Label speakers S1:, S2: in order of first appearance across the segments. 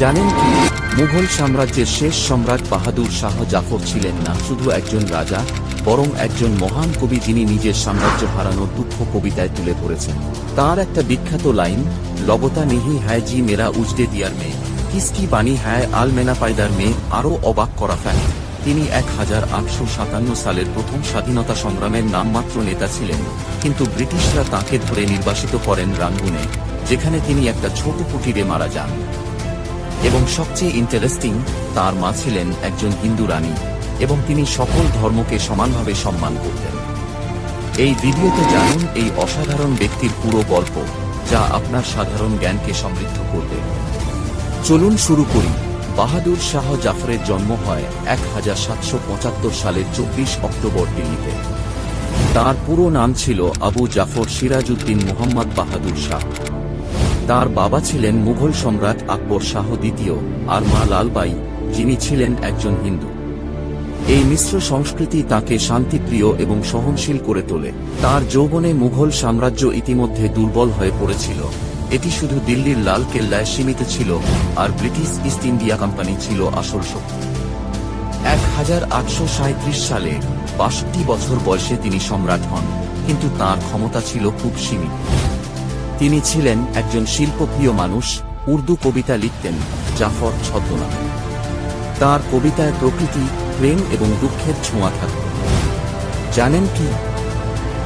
S1: জানেন কি? মুঘল সাম্রাজ্যের শেষ সম্রাট বাহাদুর শাহ জাফর ছিলেন না, শুধু একজন রাজা, বরং একজন মহান কবি যিনি নিজের সাম্রাজ্য হারানোর দুঃখ কবিতায় তুলে ধরেছেন। তার একটা বিখ্যাত লাইন লবতা নিহি হ্যায় জি মেরা উজদে দিয়ার মেয়ে কিসকি বাণী হ্যায় আল মেনা পায়দার মেয়ে আরও অবাক করা ফ্যাক্ট তিনি এক হাজার আটশো সাতান্ন সালের প্রথম স্বাধীনতা সংগ্রামের নামমাত্র নেতা ছিলেন, কিন্তু ব্রিটিশরা তাকে ধরে নির্বাসিত করেন রাঙ্গুনে, যেখানে তিনি একটা ছোট কুটিরে মারা যান। এবং সবচেয়ে ইন্টারেস্টিং তার মা ছিলেন একজন হিন্দু রানী, এবং তিনি সকল ধর্মকে সমানভাবে সম্মান করতেন। এই ভিডিওতে জানুন এই অসাধারণ ব্যক্তির পুরো গল্প, যা আপনার সাধারণ জ্ঞানকে সমৃদ্ধ করবে। চলুন শুরু করি। বাহাদুর শাহ জাফরের জন্ম হয় এক হাজার সাতশো পঁচাত্তর সালের চব্বিশ অক্টোবর দিল্লিতে। তার পুরো নাম ছিল আবু জাফর সিরাজউদ্দিন মোহাম্মদ বাহাদুর শাহ। তার বাবা ছিলেন মুঘল সম্রাট আকবর শাহ দ্বিতীয়, আর মা লালবাই, যিনি ছিলেন একজন হিন্দু। এই মিশ্র সংস্কৃতি তাকে শান্তিপ্রিয় এবং সহনশীল করে তোলে। তার যৌবনে মুঘল সাম্রাজ্য ইতিমধ্যে দুর্বল হয়ে পড়েছিল। এটি শুধু দিল্লির লাল কেল্লায় সীমিত ছিল, আর ব্রিটিশ ইস্ট ইন্ডিয়া কোম্পানি ছিল আসল শক্তি। এক হাজার আটশো সালে বাষট্টি বছর বয়সে তিনি সম্রাট হন, কিন্তু তার ক্ষমতা ছিল খুব সীমিত। তিনি ছিলেন একজন শিল্পপ্রিয় মানুষ, উর্দু কবিতা লিখতেন, জাফর ছদ্মনামে। তার কবিতায় প্রকৃতি, প্রেম এবং দুঃখের ছোঁয়া থাকত জানেন কি?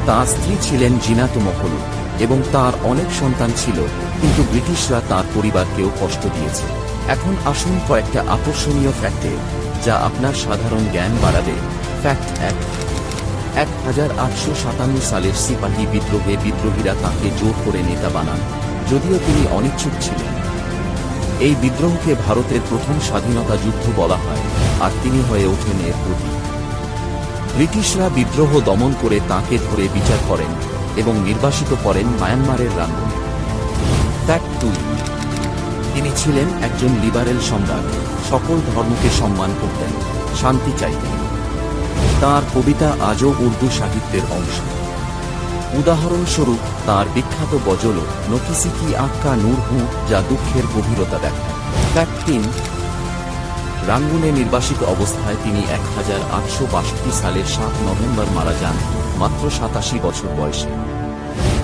S1: তার স্ত্রী ছিলেন জিনাত মহল এবং তার অনেক সন্তান ছিল, কিন্তু ব্রিটিশরা তার পরিবারকেও কষ্ট দিয়েছে। এখন আসুন কয়েকটা আকর্ষণীয় ফ্যাক্টে যা আপনার সাধারণ জ্ঞান বাড়াবে। ফ্যাক্ট এক এক হাজার আটশো সাতান্ন সালের সিপাহী বিদ্রোহে বিদ্রোহীরা তাকে জোর করে নেতা বানান, যদিও তিনি অনিচ্ছুক ছিলেন। এই বিদ্রোহকে ভারতের প্রথম স্বাধীনতা যুদ্ধ বলা হয়, আর তিনি হয়ে ওঠেন এর প্রতীক ব্রিটিশরা বিদ্রোহ দমন করে তাকে ধরে বিচার করেন এবং নির্বাসিত করেন মায়ানমারের রাঙ্গুনে। তিনি ছিলেন একজন লিবারেল সম্রাট, সকল ধর্মকে সম্মান করতেন, শান্তি চাইতেন। তার কবিতা আজও উর্দু সাহিত্যের অংশ। উদাহরণস্বরূপ, তার বিখ্যাত গজল নকিসি কি আক্কা নূর হু, যা দুঃখের গভীরতা দেখায়। রাঙ্গুনে নির্বাসিত অবস্থায় তিনি এক হাজার আটশো বাষট্টি সালের সাত নভেম্বর মারা যান, মাত্র সাতাশি বছর বয়সে।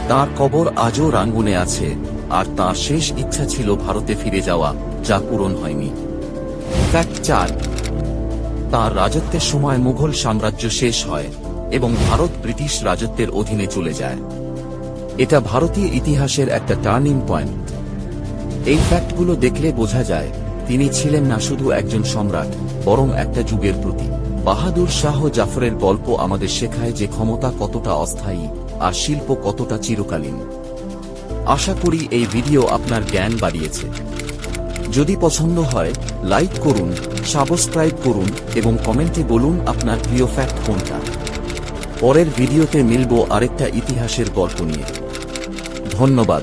S1: তার কবর আজও রাঙ্গুনে আছে, আর তার শেষ ইচ্ছা ছিল ভারতে ফিরে যাওয়া, যা পূরণ হয়নি। চার তার রাজত্বের সময় মুঘল সাম্রাজ্য শেষ হয় এবং ভারত ব্রিটিশ রাজত্বের অধীনে চলে যায়। এটা ভারতীয় ইতিহাসের একটা টার্নিং পয়েন্ট এই ফ্যাক্টগুলো দেখলে বোঝা যায়, তিনি ছিলেন না শুধু একজন সম্রাট, বরং একটা যুগের প্রতি। বাহাদুর শাহ জাফরের গল্প আমাদের শেখায় যে ক্ষমতা কতটা অস্থায়ী আর শিল্প কতটা চিরকালীন। আশা করি এই ভিডিও আপনার জ্ঞান বাড়িয়েছে। যদি পছন্দ হয় লাইক করুন সাবস্ক্রাইব করুন এবং কমেন্টে বলুন আপনার প্রিয় ফ্যাক্ট কোনটা। পরের ভিডিওতে মিলব আরেকটা ইতিহাসের গল্প নিয়ে। ধন্যবাদ।